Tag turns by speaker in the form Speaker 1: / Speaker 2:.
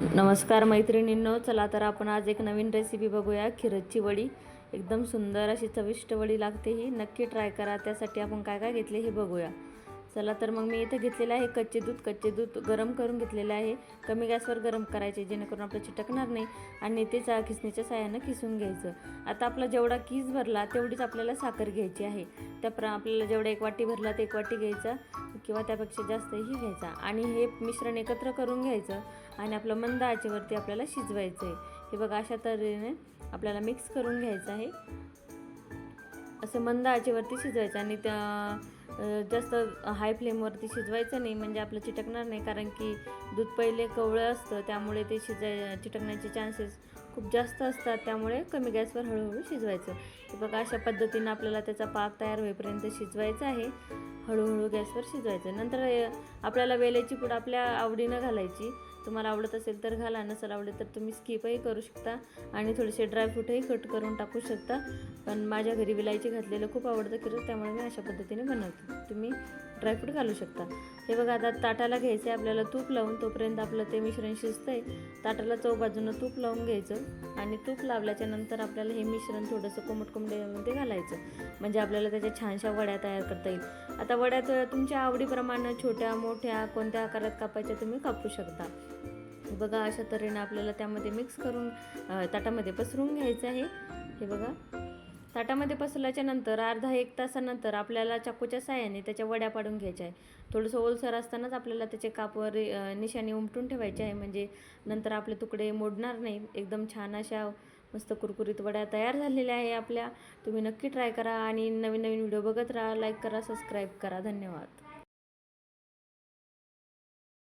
Speaker 1: नमस्कार मैत्रिणींनो चला तर आपण आज एक नवीन रेसिपी बघूया. खिरजची वडी. एकदम सुंदर अशी चविष्ट वडी लागते ही. नक्की ट्राय करा. त्यासाठी आपण काय काय घेतले हे बघूया. चला तर मग मी इथे घेतलेलं आहे कच्चे दूध. कच्चे दूध गरम करून घेतलेलं आहे. कमी गॅसवर गरम करायचे जेणेकरून आपलं चिटकणार नाही आणि ते चा खिसणीच्या साह्यानं किसून घ्यायचं. आता आपला जेवढा किस भरला तेवढीच आपल्याला साखर घ्यायची आहे. त्याप्रमा आपल्याला जेवढा एक वाटी भरला तर एक वाटी घ्यायचा किंवा त्यापेक्षा जास्तही घ्यायचा. आणि हे मिश्रण एकत्र करून घ्यायचं आणि आपलं मंद आचेवरती आपल्याला शिजवायचं आहे हे बघा अशा तऱ्हेने आपल्याला मिक्स करून घ्यायचं आहे. असं मंद आचेवरती शिजवायचं आणि त्या जास्त हाय फ्लेमवरती शिजवायचं नाही म्हणजे आपलं चिटकणार नाही कारण की दूध पहिले कवळं असतं त्यामुळे ते शिजाय चिटकण्याचे चान्सेस खूप जास्त असतात त्यामुळे कमी गॅसवर हळूहळू शिजवायचं. हे बघा अशा पद्धतीनं आपल्याला त्याचा पाक तयार होईपर्यंत शिजवायचा आहे. हळूहळू गॅसवर शिजवायचं. नंतर आपल्याला वेल्याची पूड आपल्या आवडीनं घालायची. तुम्हाला आवडत असेल तर घाला नसेल आवडत तर तुम्ही स्किपही करू शकता आणि थोडेसे ड्रायफ्रूटही कट करून टाकू शकता. पण माझ्या घरी विलायची घातलेलं खूप आवडतं खरं त्यामुळे मी अशा पद्धतीने बनवते. तुम्ही ड्रायफ्रूट घालू शकता. हे बघा आता ताटाला घ्यायचं आहे आपल्याला तूप लावून तोपर्यंत आपलं ते मिश्रण शिजतं आहे ताटाला चौबाजूनं तूप लावून घ्यायचं आणि तूप लावल्याच्या नंतर आपल्याला हे मिश्रण थोडंसं कोमट कोंबड्यामध्ये घालायचं. म्हणजे आपल्याला त्याच्या छानशा वड्या तयार करता येईल. आता वड्या तुमच्या आवडीप्रमाणे छोट्या मोठ्या कोणत्या आकारात कापायच्या तुम्ही कापू शकता. बघा अशा तऱ्हेनं आपल्याला त्यामध्ये मिक्स करून ताटामध्ये पसरून घ्यायचं आहे. हे बघा. ताटामध्ये पसरल्याच्या नंतर अर्धा एक तासानंतर आपल्याला चाकूच्या साह्याने त्याच्या वड्या पाडून घ्यायच्या आहे. थोडंसं ओलसर असतानाच आपल्याला त्याचे कापवर निशाणी उमटून ठेवायचे आहे. म्हणजे नंतर आपले तुकडे मोडणार नाही. एकदम छान अशा मस्त कुरकुरीत वड्या तयार झालेल्या आहे आपल्या. तुम्ही नक्की ट्राय करा आणि नवीन नवीन व्हिडिओ बघत राहा. लाईक करा सबस्क्राईब करा. धन्यवाद.